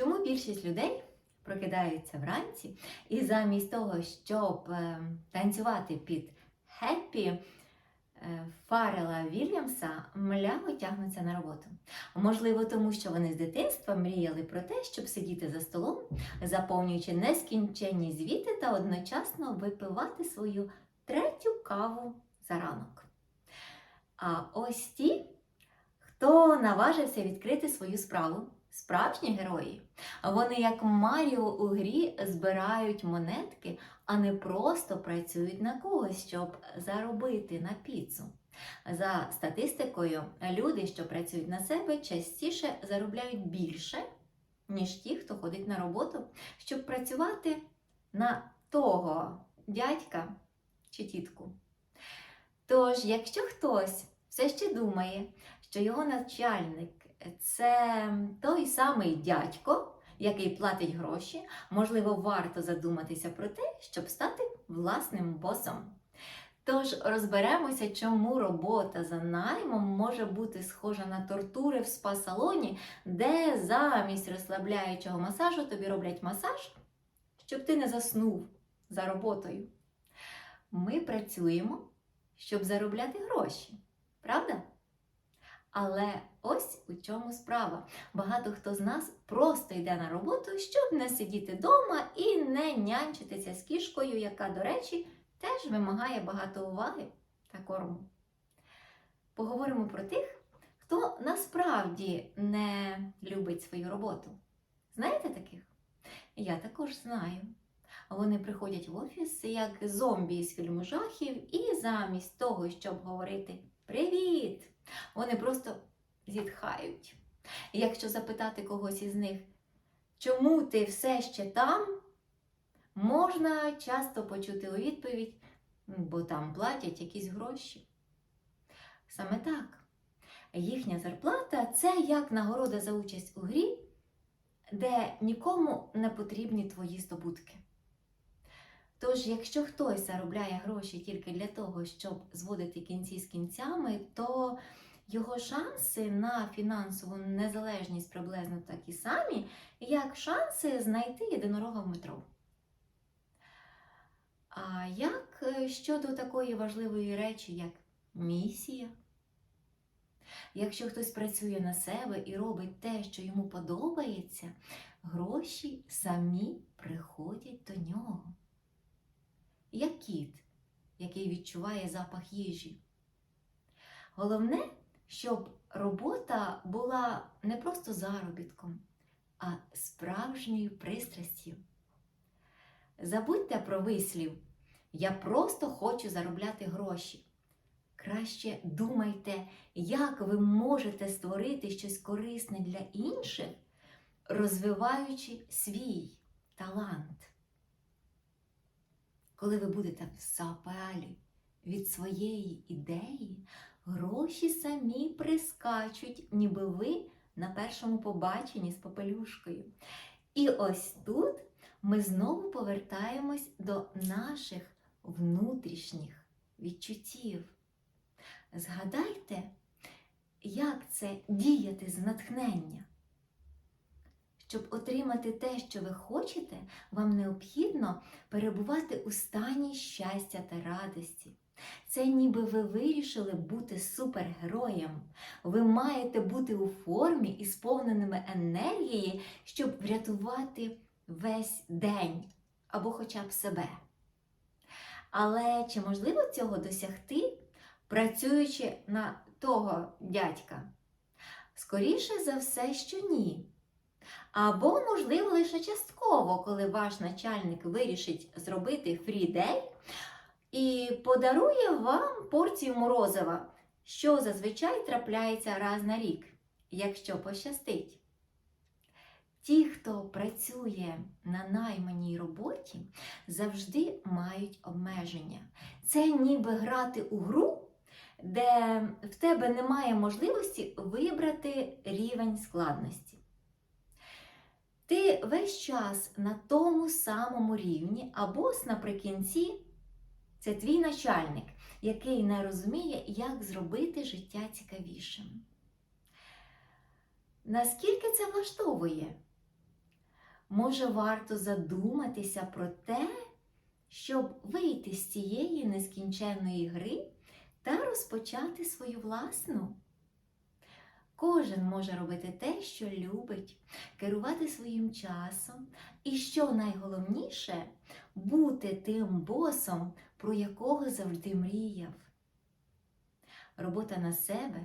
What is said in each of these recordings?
Чому більшість людей прокидаються вранці і замість того, щоб е, танцювати під хеппі е, Фарела Вільямса, мляво тягнуться на роботу? Можливо, тому що вони з дитинства мріяли про те, щоб сидіти за столом, заповнюючи нескінченні звіти та одночасно випивати свою третю каву за ранок. А ось ті, хто наважився відкрити свою справу, справжні герої. Вони, як Маріо у грі, збирають монетки, а не просто працюють на когось, щоб заробити на піцу. За статистикою, люди, що працюють на себе, частіше заробляють більше, ніж ті, хто ходить на роботу, щоб працювати на того дядька чи тітку. Тож, якщо хтось все ще думає, що його начальник це той самий дядько, який платить гроші, можливо, варто задуматися про те, щоб стати власним босом. Тож розберемося, чому робота за наймом може бути схожа на тортури в спа-салоні, де замість розслабляючого масажу тобі роблять масаж, щоб ти не заснув за роботою. Ми працюємо, щоб заробляти гроші, правда? Але ось у чому справа. Багато хто з нас просто йде на роботу, щоб не сидіти вдома і не нянчитися з кішкою, яка, до речі, теж вимагає багато уваги та корму. Поговоримо про тих, хто насправді не любить свою роботу. Знаєте таких? Я також знаю. Вони приходять в офіс як зомбі з фільму жахів, і замість того, щоб говорити Привіт! Вони просто зітхають. І якщо запитати когось із них, чому ти все ще там, можна часто почути у відповідь, бо там платять якісь гроші. Саме так. Їхня зарплата це як нагорода за участь у грі, де нікому не потрібні твої здобутки. Тож, якщо хтось заробляє гроші тільки для того, щоб зводити кінці з кінцями, то його шанси на фінансову незалежність приблизно такі самі, як шанси знайти єдинорога в метро. А як е, щодо такої важливої речі, як місія? Якщо хтось працює на себе і робить те, що йому подобається, гроші самі приходять до нього. Як кіт, який відчуває запах їжі. Головне, щоб робота була не просто заробітком, а справжньою пристрастю. Забудьте про вислів Я просто хочу заробляти гроші. Краще думайте, як ви можете створити щось корисне для інших, розвиваючи свій талант. Коли ви будете в запалі від своєї ідеї, гроші самі прискачуть, ніби ви на першому побаченні з попелюшкою. І ось тут ми знову повертаємось до наших внутрішніх відчуттів. Згадайте, як це діяти з натхнення. Щоб отримати те, що ви хочете, вам необхідно перебувати у стані щастя та радості. Це ніби ви вирішили бути супергероєм. Ви маєте бути у формі і сповненими енергії, щоб врятувати весь день або хоча б себе. Але чи можливо цього досягти, працюючи на того дядька? Скоріше за все, що ні. Або, можливо, лише частково, коли ваш начальник вирішить зробити фрі-дей і подарує вам порцію морозива, що зазвичай трапляється раз на рік, якщо пощастить. Ті, хто працює на найманій роботі, завжди мають обмеження. Це ніби грати у гру, де в тебе немає можливості вибрати рівень складності. Ти весь час на тому самому рівні, або ж наприкінці це твій начальник, який не розуміє, як зробити життя цікавішим. Наскільки це влаштовує? Може, варто задуматися про те, щоб вийти з цієї нескінченної гри та розпочати свою власну. Кожен може робити те, що любить, керувати своїм часом, і що найголовніше бути тим босом, про якого завжди мріяв. Робота на себе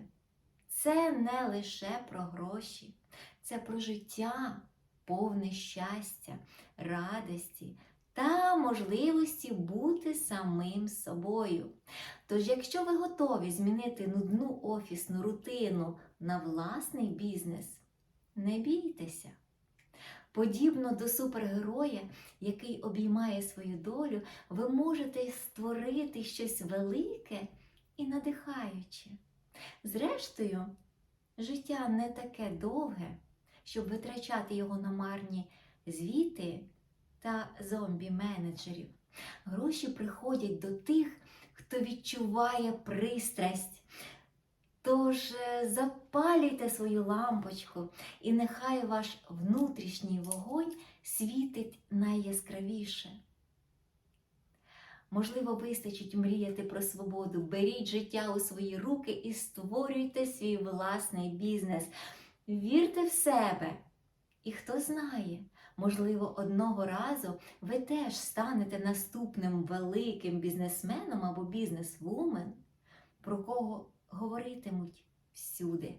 це не лише про гроші, це про життя, повне щастя, радості та можливості бути самим собою. Тож, якщо ви готові змінити нудну офісну рутину на власний бізнес, не бійтеся. Подібно до супергероя, який обіймає свою долю, ви можете створити щось велике і надихаюче. Зрештою, життя не таке довге, щоб витрачати його на марні звіти та зомбі-менеджерів. Гроші приходять до тих, хто відчуває пристрасть. Тож е, запалюйте свою лампочку, і нехай ваш внутрішній вогонь світить найяскравіше. Можливо, вистачить мріяти про свободу. Беріть життя у свої руки і створюйте свій власний бізнес. Вірте в себе. І хто знає, можливо, одного разу ви теж станете наступним великим бізнесменом або бізнесвумен, про кого говоритимуть всюди.